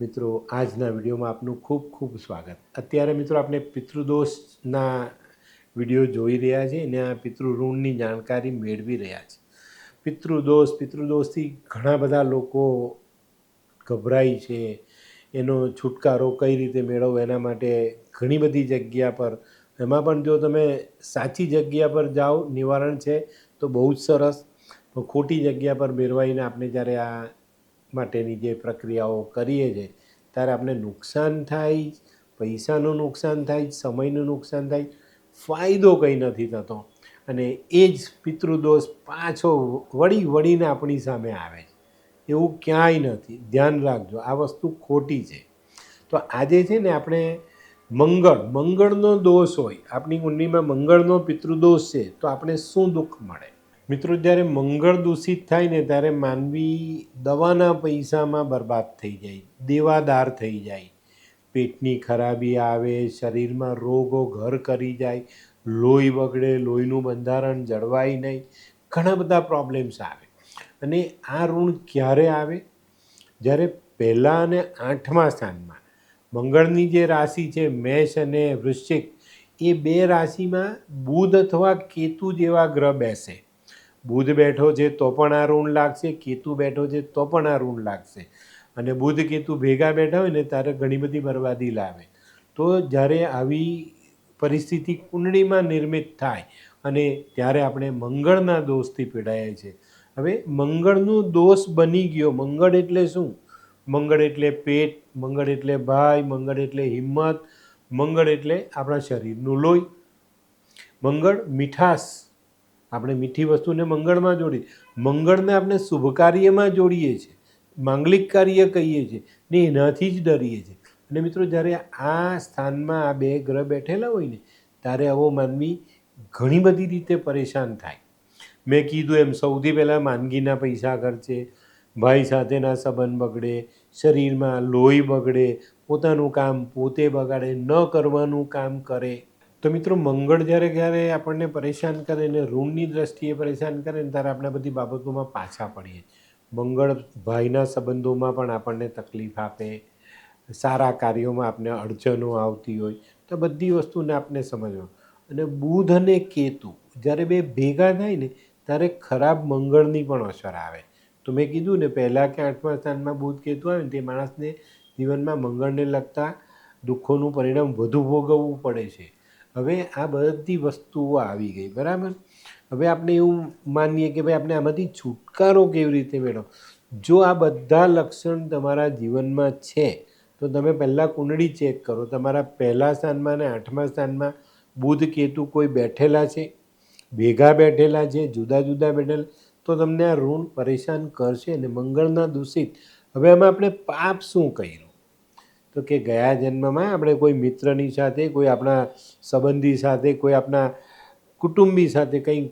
મિત્રો, આજના વિડીયોમાં આપનું ખૂબ ખૂબ સ્વાગત. અત્યારે મિત્રો, આપણે પિતૃદોષના વીડિયો જોઈ રહ્યા છીએ અને આ પિતૃઋણની જાણકારી મેળવી રહ્યા છે. પિતૃદોષ, પિતૃદોષથી ઘણા બધા લોકો ગભરાય છે. એનો છુટકારો કઈ રીતે મેળવવો એના માટે ઘણી બધી જગ્યા પર. એમાં પણ જો તમે સાચી જગ્યા પર જાઓ, નિવારણ છે, તો બહુ જ સરસ. ખોટી જગ્યા પર મેળવાઈને આપણે જ્યારે આ માટેની જે પ્રક્રિયાઓ કરીએ છીએ, ત્યારે આપણે નુકસાન થાય, પૈસાનું નુકસાન થાય, સમયનું નુકસાન થાય, ફાયદો કંઈ નથી થતો. અને એ જ પિતૃદોષ પાછો વળી વળીને આપણી સામે આવે છે. એવું ક્યાંય નથી. ધ્યાન રાખજો, આ વસ્તુ ખોટી છે. તો આજે છે ને આપણે મંગળ, મંગળનો દોષ હોય, આપણી કુંડલીમાં મંગળનો પિતૃદોષ છે, તો આપણે શું દુઃખ મળે? મિત્રો, જ્યારે મંગળ દૂષિત થાય ને ત્યારે માનવી દવાના પૈસામાં બરબાદ થઈ જાય, દેવાદાર થઈ જાય. પેટની ખરાબી આવે, શરીરમાં રોગો ઘર કરી જાય, લોહી બગડે, લોહીનું બંધારણ જળવાય નહીં, ઘણા બધા પ્રોબ્લેમ્સ આવે. અને આ ઋણ ક્યારે આવે? જ્યારે પહેલાં અને આઠમા સ્થાનમાં મંગળની જે રાશિ છે, મેષ અને વૃશ્ચિક, એ બે રાશિમાં બુધ અથવા કેતુ જેવા ગ્રહ બેસે. બુધ બેઠો છે તો પણ આ ઋણ લાગશે, કેતુ બેઠો છે તો પણ આ ઋણ લાગશે. અને બુધ કેતુ ભેગા બેઠા હોય ને ત્યારે ઘણી બધી બરબાદી લાવે. તો જ્યારે આવી પરિસ્થિતિ કુંડળીમાં નિર્મિત થાય અને ત્યારે આપણે મંગળના દોષથી પીડાઈએ છીએ. હવે મંગળનો દોષ બની ગયો. મંગળ એટલે શું? મંગળ એટલે પેટ, મંગળ એટલે ભાઈ, મંગળ એટલે હિંમત, મંગળ એટલે આપણા શરીરનું લોહી. મંગળ મીઠાશ. આપણે મીઠી વસ્તુને મંગળમાં જોડીએ. મંગળને આપણે શુભ કાર્યમાં જોડીએ છીએ. માંગલિક કાર્ય કહીએ છીએ. ને એનાથી જ ડરીએ છીએ. અને મિત્રો, જ્યારે આ સ્થાનમાં આ બે ગ્રહ બેઠેલા હોય ને, ત્યારે આવો માનવી ઘણી બધી રીતે પરેશાન થાય. મેં કીધું એમ, સૌથી પહેલાં માંદગીના પૈસા ખર્ચે, ભાઈ સાથેના સંબંધ બગડે, શરીરમાં લોહી બગડે, પોતાનું કામ પોતે બગાડે, ન કરવાનું કામ કરે. તો મિત્રો, મંગળ જ્યારે જ્યારે આપણને પરેશાન કરે ને ઋણની દ્રષ્ટિએ પરેશાન કરે ને ત્યારે આપણે બધી બાબતોમાં પાછા પડીએ. મંગળ ભાઈના સંબંધોમાં પણ આપણને તકલીફ આપે, સારા કાર્યોમાં આપણે અડચણો આવતી હોય, તો બધી વસ્તુને આપણે સમજવા. અને બુધ અને કેતુ જ્યારે બે ભેગા થાય ને, ત્યારે ખરાબ મંગળની પણ અસર આવે. તો મેં કીધું ને, પહેલાં કે આઠમા સ્થાનમાં બુધ કેતુ આવે ને, તે માણસને જીવનમાં મંગળને લગતા દુઃખોનું પરિણામ વધુ ભોગવવું પડે છે. હવે આ બધી વસ્તુઓ આવી ગઈ, બરાબર? હવે આપણે એવું માનીએ કે ભાઈ આપણે આમાંથી છુટકારો કેવી રીતે મેળવો? જો આ બધા લક્ષણ તમારા જીવનમાં છે, તો તમે પહેલાં કુંડળી ચેક કરો. તમારા પહેલા સ્થાનમાં અને આઠમા સ્થાનમાં બુધ કેતુ કોઈ બેઠેલા છે, ભેગા બેઠેલા છે, જુદા જુદા બેઠેલા, તો તમને આ ઋણ પરેશાન કરશે અને મંગળના દૂષિત. હવે આમાં આપણે પાપ શું કર્યું તો કે ગયા જન્મમાં આપણે કોઈ મિત્રની સાથે, કોઈ આપણા સંબંધી સાથે, કોઈ આપણા કુટુંબી સાથે કંઈ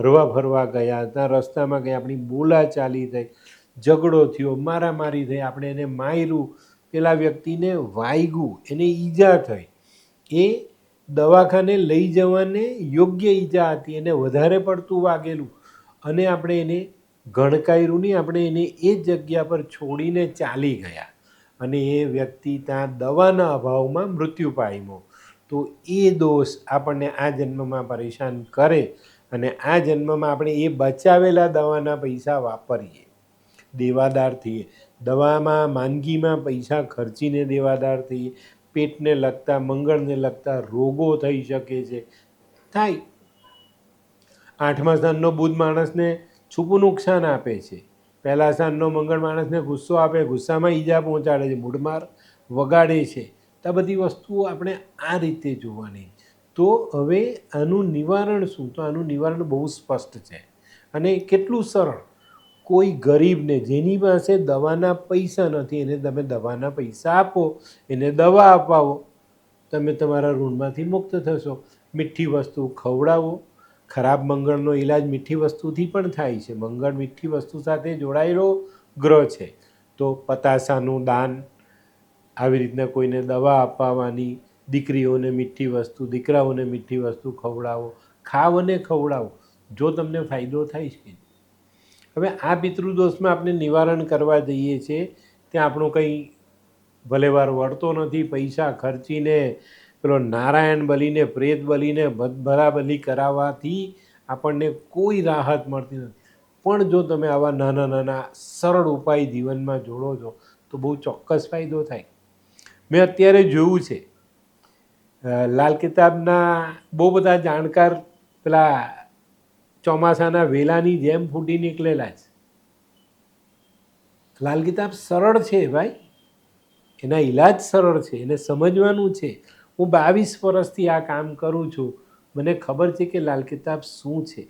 હરવા ફરવા ગયા, ત્યાં રસ્તામાં કંઈ આપણી બોલાચાલી થઈ, ઝઘડો થયો, મારામારી થઈ, આપણે એને માર્યું, પેલા વ્યક્તિને વાગ્યું એને ઈજા થઈ. એ દવાખાને લઈ જવાને યોગ્ય ઈજા હતી, એને વધારે પડતું વાગેલું. અને આપણે એને ગણકાર્યું નહીં, આપણે એને એ જગ્યા પર છોડીને ચાલી ગયા. અને એ વ્યક્તિ ત્યાં દવાના અભાવમાં મૃત્યુ પામ્યો. તો એ દોષ આપણને આ જન્મમાં પરેશાન કરે અને આ જન્મમાં આપણે એ બચાવેલા દવાના પૈસા વાપરીએ. દેવાદાર થઈએ. દવામાં માંદગીમાં પૈસા ખર્ચીને દેવાદાર થઈએ. પેટને લગતા, મંગળને લગતા રોગો થઈ શકે છે. થાય. આઠમા સ્થાનનો બુધ માણસને છૂપું નુકસાન આપે છે. પહેલા સાંજનો મંગળ માણસને ગુસ્સો આપે, ગુસ્સામાં ઈજા પહોંચાડે છે, મૂઢમાર વગાડે છે. આ બધી વસ્તુઓ આપણે આ રીતે જોવાની. તો હવે આનું નિવારણ શું? તો આનું નિવારણ બહુ સ્પષ્ટ છે. અને કેટલું સરળ. કોઈ ગરીબને જેની પાસે દવાના પૈસા નથી, એને તમે દવાના પૈસા આપો, એને દવા અપાવો, તમે તમારા ઋણમાંથી મુક્ત થશો. મીઠી વસ્તુ ખવડાવો ખરાબ મંગળનો ઈલાજ મીઠી વસ્તુથી પણ થાય છે. મંગળ મીઠી વસ્તુ સાથે જોડાયેલો ગ્રહ છે. તો પતાસાનું દાન, આવી રીતના કોઈને દવા અપાવવાની દીકરીઓને મીઠી વસ્તુ, દીકરાઓને મીઠી વસ્તુ ખવડાવો, ખાવ અને ખવડાવો, જો તમને ફાયદો થાય છે. હવે આ પિતૃદોષમાં આપણે નિવારણ કરવા જઈએ છીએ. ત્યાં આપણું કંઈ ભલેવાર વળતો નથી, પૈસા, ખર્ચીને પેલો નારાયણ બલીને, પ્રેત બલીને, ભદભરા બલી કરાવવાથી આપણને કોઈ રાહત મળતી નથી. પણ જો તમે આવા નાના નાના સરળ ઉપાય જીવનમાં જોડો છો, તો બહુ ચોક્કસ ફાયદો થાય. મેં અત્યારે જોયું છે લાલ કિતાબના બહુ બધા જાણકાર પેલા ચોમાસાના વેલાની જેમ ફૂટી નીકળેલા છે. લાલ કિતાબ સરળ છે ભાઈ. એના ઈલાજ સરળ છે, એને સમજવાનું છે. હું બાવીસ વર્ષથી આ કામ કરું છું. મને ખબર છે કે લાલ કિતાબ શું છે?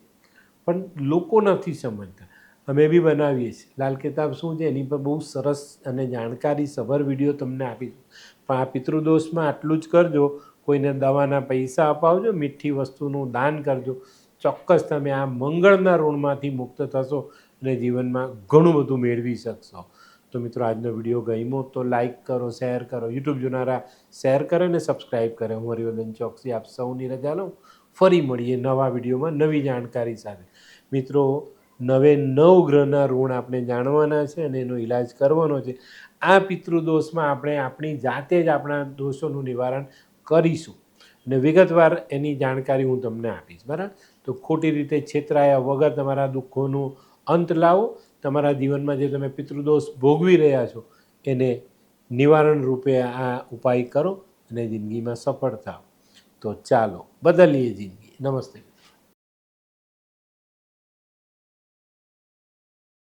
પણ લોકો નથી સમજતા. અમે બી બનાવીએ છીએ. લાલ કિતાબ શું છે? એની પર બહુ સરસ અને જાણકારી સભર વીડિયો તમને આપીશું પણ આ પિતૃદોષમાં આટલું જ કરજો. કોઈને દવાના પૈસા અપાવજો, મીઠી વસ્તુનું દાન કરજો. ચોક્કસ તમે આ મંગળના ઋણમાંથી મુક્ત થશો અને જીવનમાં ઘણું બધું મેળવી શકશો. તો મિત્રો, આજનો વીડિયો ગમ્યો તો લાઈક કરો શેર કરો. યુટ્યુબ જોનારા શેર કરે અને સબસ્ક્રાઈબ કરે. હું હરિવર્ધન ચોકસી આપ સૌની રજા લઉં. ફરી મળીએ નવા વિડીયોમાં નવી જાણકારી સાથે. મિત્રો, નવે નવ ગ્રહના ઋણ આપણે જાણવાના છે અને એનો ઈલાજ કરવાનો છે. આ પિતૃદોષમાં આપણે આપણી જાતે જ આપણા દોષોનું નિવારણ કરીશું. અને વિગતવાર એની જાણકારી હું તમને આપીશ. બરાબર? તો ખોટી રીતે છેતરાયા વગર તમારા દુઃખોનું અંત લાવો. તમારા જીવનમાં જે તમે પિતૃદોષ ભોગવી રહ્યા છો, એને નિવારણ રૂપે આ ઉપાય કરો અને જિંદગીમાં સફળ થાઓ. તો ચાલો, બદલીએ જિંદગી. નમસ્તે.